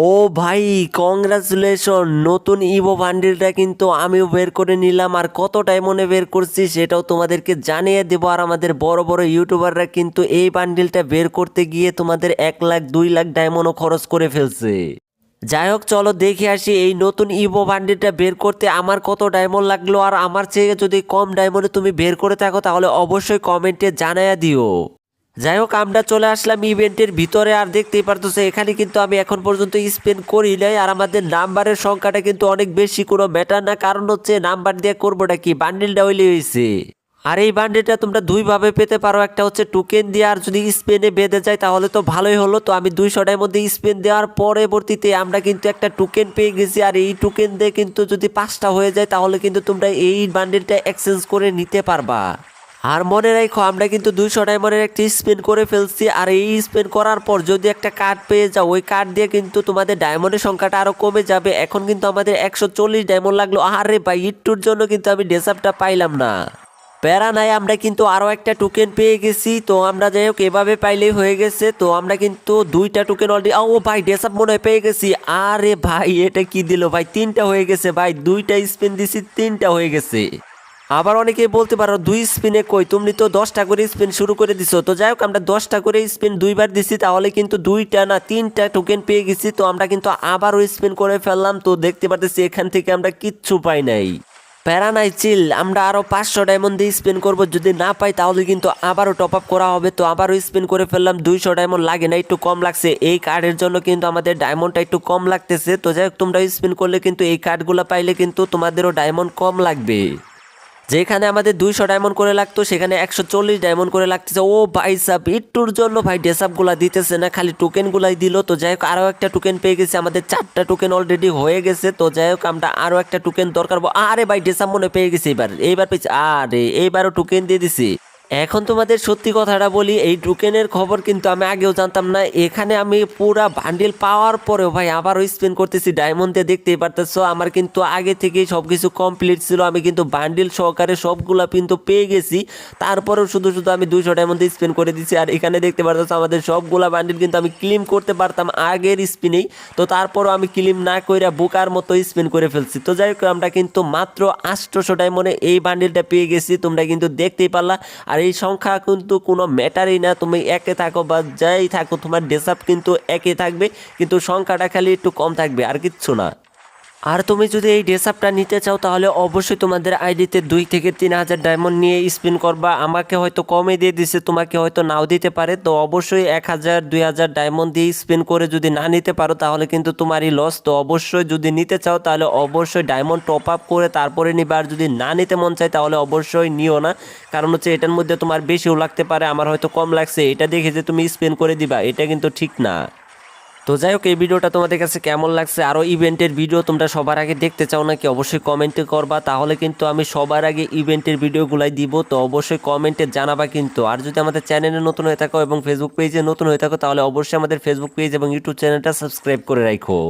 ও ভাই, কংগ্রাচুলেশন, নতুন ইভো বান্ডিলটা কিন্তু আমিও বের করে নিলাম। আর কত টাইমনে বের করছি সেটাও তোমাদেরকে জানিয়ে দেবো। আর আমাদের বড় বড় ইউটিউবাররা কিন্তু এই বান্ডিলটা বের করতে গিয়ে তোমাদের এক লাখ, দুই লাখ ডায়মন্ডও খরচ করে ফেলছে। যাই হোক, চলো দেখে আসি এই নতুন ইভো বান্ডিলটা বের করতে আমার কত ডায়মন্ড লাগল। আর আমার চেয়ে যদি কম ডায়মন্ডে তুমি বের করে থাকো, তাহলে অবশ্যই কমেন্টে জানাইয়া দিও। যাই হোক, আমরা চলে আসলাম ইভেন্টের ভিতরে, আর দেখতেই পারতেছো এখানে কিন্তু আমি এখন পর্যন্ত স্পেন করি নাই, আর আমাদের নাম্বারের সংখ্যাটা কিন্তু অনেক বেশি, কোনো ম্যাটার না। কারণ হচ্ছে নাম্বার দিয়ে করবোটা কি? বান্ডিলটা হইলে হয়েছে আর এই বান্ডিলটা তোমরা দুইভাবে পেতে পারো, একটা হচ্ছে টোকেন দিয়ে, আর যদি স্পেনে বেঁধে যায় তাহলে তো ভালোই হলো। তো আমি দুইশোটার মধ্যে স্পেন দেওয়ার পরবর্তীতে আমরা কিন্তু একটা টোকেন পেয়ে গেছি, আর এই টোকেন দিয়ে কিন্তু যদি পাঁচটা হয়ে যায় তাহলে কিন্তু তোমরা এই বান্ডিলটা এক্সচেঞ্জ করে নিতে পারবা। আর মনে রাখো, আমরা কিন্তু দুইশো ডায়মন্ডের একটি স্পেন করে ফেলছি, আর এই স্পেন করার পর যদি একটা কার্ড পেয়ে যাও, ওই কার্ড দিয়ে কিন্তু তোমাদের ডায়মন্ডের সংখ্যাটা আরও কমে যাবে। এখন কিন্তু আমাদের একশো চল্লিশ ডায়মন্ড লাগল। আরে ভাই, ইট্টুর জন্য কিন্তু আমি ডেসাপটা পাইলাম না। প্যারা নাই, আমরা কিন্তু আরও একটা টোকেন পেয়ে গেছি। তো আমরা যাই হোক, এভাবে পাইলেই হয়ে গেছে। তো আমরা কিন্তু দুইটা টোকেন অলরেডি ও ভাই, ডেসাপ মনে হয় পেয়ে গেছি। আরে ভাই, এটা কি দিল ভাই? তিনটা হয়ে গেছে ভাই, দুইটা স্পিন দিছি, তিনটা হয়ে গেছে। আবার অনেকেই বলতে পারো দুই স্পিনে কই? তুমি তো দশটা করে স্পিন শুরু করে দিছো। তো যাই হোক, আমরা দশটা করে স্পিন দুইবার দিছি, তাহলে কিন্তু দুইটা না তিনটা টোকেন পেয়ে গেছি। তো আমরা কিন্তু আবারও স্পিন করে ফেললাম। তো দেখতে পারতেছি এখান থেকে আমরা কিচ্ছু পাই নাই। প্যারা নাই চিল আমরা আরও পাঁচশো ডায়মন্ড দিয়ে স্পেন করব। যদি না পাই, তাহলে কিন্তু আবারও টপ আপ করা হবে। তো আবারও স্পেন করে ফেললাম। দুইশো ডায়মন্ড লাগে না, একটু কম লাগছে। এই কার্ডের জন্য কিন্তু আমাদের ডায়মন্ডটা একটু কম লাগতেছে। তো যাই হোক তোমরা স্পেন করলে কিন্তু এই কার্ডগুলো পাইলে কিন্তু তোমাদেরও ডায়মন্ড কম লাগবে। যেখানে আমাদের দুইশো ডায়মন্ড করে লাগতো, সেখানে একশো চল্লিশ ডায়মন্ড করে লাগতেছে। ও ভাই সাব, একটুর জন্য ভাই ডেসাপগুলা দিতেছে না, খালি টোকেনগুলাই দিল। তো যাই হোক আরও একটা টোকেন পেয়ে গেছে। আমাদের চারটা টোকেন অলরেডি হয়ে গেছে। তো যাই হোক, আমরা আরও একটা টোকেন দরকার। আরে ভাই ডেসাপ মনে পেয়ে গেছে এবার। এইবার পেয়েছি। আরে, এইবারও টোকেন দিয়ে দিছি। এখন তোমাদের সত্যি কথাটা বলি, এই টোকেনের খবর কিন্তু আমি আগেও জানতাম না। এখানে আমি পুরা বান্ডিল পাওয়ার পরেও ভাই আবারও স্পেন করতেছি। ডায়মন্ড দেখতেই পারতেছো, আমার কিন্তু আগে থেকেই সব কিছু কমপ্লিট ছিল। আমি কিন্তু বান্ডিল সহকারে সবগুলো কিন্তু পেয়ে গেছি। তারপরেও শুধু শুধু আমি দুইশো ডায়মন্ড স্পেন করে দিছি। আর এখানে দেখতে পারতেছো, আমাদের সবগুলা বান্ডিল কিন্তু আমি ক্লিম করতে পারতাম আগের স্পিনেই তো তারপরও আমি ক্লিম না কইরা বোকার মতো স্পেন করে ফেলছি। তো যাই হোক, আমরা কিন্তু মাত্র আটশোশো ডায়মন্ডে এই বান্ডিলটা পেয়ে গেছি। তোমরা কিন্তু দেখতেই পারলা। আর এই সংখ্যা কিন্তু কোনো ম্যাটারই না। তুমি একে থাকো বা যাই থাকো তোমার ডেসাপ কিন্তু একই থাকবে, কিন্তু সংখ্যাটা খালি একটু কম থাকবে, আর কিচ্ছু না। আর তুমি যদি এই ড্রেসআপটা নিতে চাও, তাহলে অবশ্যই তোমাদের আইডিতে দুই থেকে তিন হাজার ডায়মন্ড নিয়ে স্পিন করবা। আমাকে হয়তো কমে দিয়ে দিছে, তোমাকে হয়তো নাও দিতে পারে। তো অবশ্যই এক হাজার, দুই হাজার ডায়মন্ড দিয়ে স্পিন করে যদি না নিতে পারো, তাহলে কিন্তু তোমারই লস তো অবশ্যই যদি নিতে চাও, তাহলে অবশ্যই ডায়মন্ড টপ আপ করে তারপরে নিবে। আর যদি না নিতে মন চায়, তাহলে অবশ্যই নিও না। কারণ হচ্ছে এটার মধ্যে তোমার বেশিও লাগতে পারে, আমার হয়তো কম লাগছে। এটা দেখে যে তুমি স্পেন করে দিবা, এটা কিন্তু ঠিক না। তো যাই হোক, এই ভিডিওটা তোমাদের কাছে কেমন লাগছে? আরও ইভেন্টের ভিডিও তোমরা সবার আগে দেখতে চাও নাকি অবশ্যই কমেন্টে করবা। তাহলে কিন্তু আমি সবার আগে ইভেন্টের ভিডিওগুলাই দিব, তো অবশ্যই কমেন্টে জানাবা কিন্তু। আর যদি আমাদের চ্যানেলে নতুন হয়ে থাকো এবং ফেসবুক পেজে নতুন হয়ে থাকো, তাহলে অবশ্যই আমাদের ফেসবুক পেজ এবং ইউটিউব চ্যানেলটা সাবস্ক্রাইব করে রাখো।